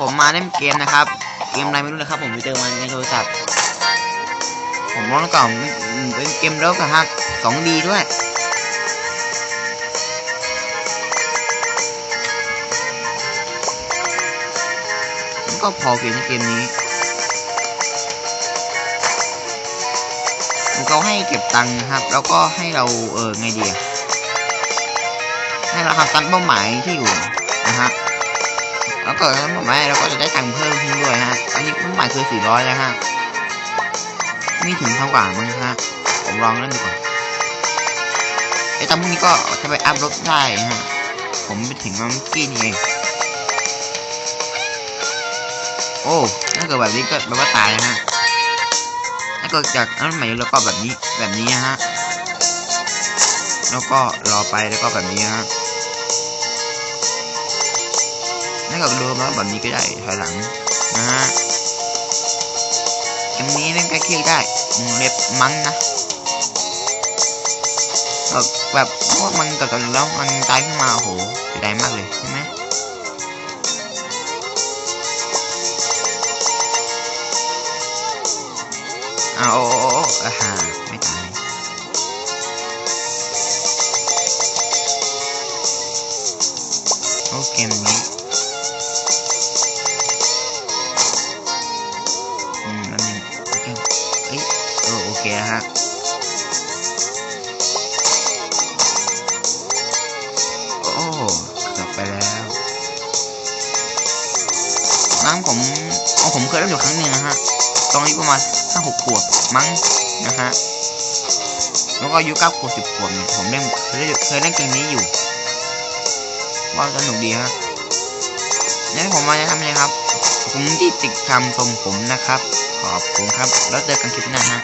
ผมมาเล่นเกมนะครับ เกมอะไรไม่รู้นะครับ ผมไปเจอมันในโทรศัพท์ ผมมองก่อนเป็นเกมเลิฟอะครับสองดีด้วย ก็พอเกมในเกมนี้ มันก็ให้เก็บตังค์นะครับ แล้วก็ให้เราเออไงดี ให้เราทำตามเป้าหมายที่อยู่นะฮะ แล้วก็ทำเป้าหมายเราก็จะได้ตังค์เพิ่มขึ้นด้วยฮะ อันนี้เป้าหมายคือ400แล้วฮะไม่ถึงเท่ากว่ามั้งฮะ ผมลองเล่นดูก่อนไอ้ตังค์พวกนี้ก็จะไปอัพรถได้ฮะ ผมไปถึงมาเมื่อกี้นี่เองโอ้ถ้าเกิดแบบนี้ก็แปลว่าตายนะฮะ ถ้าเกิดจากนั้นใหม่แล้วก็แบบนี้แบบนี้ฮะ แล้วก็รอไปแล้วก็แบบนี้นะ ฮะถ้าเกิดรวมแล้วแบบนี้ก็ได้ถอยหลังนะฮะเกมนี้เล่นใกล้เคียงได้เล็บมั้งนะแบบแบบพวกมันกับตอนแล้วมันตายขึ้นมาโอ้โหเสียดายมากเลยใช่ไหมอ้าวอ้โอ้โอ้อาหาไม่ตายโอเกมนี้ เออโอเคนะฮะโอ้เกือบไปแล้วน้ำผมเอาผมเคยเล่นอยู่ครั้งหนึ่งนะฮะ ตอนอายุประมาณห้าหกขวบมั้งนะฮะแล้วก็อายุเก้าขวบสิบขวบเนี่ยผมเล่นเคยเล่นเคยเล่นเกมนี้อยู่ว่าสนุกดีฮะงั้นผมมาจะทำเลยครับ ผมที่ติดคำชมผมนะครับ ขอบคุณครับ แล้วเจอกันคลิปหน้าฮะ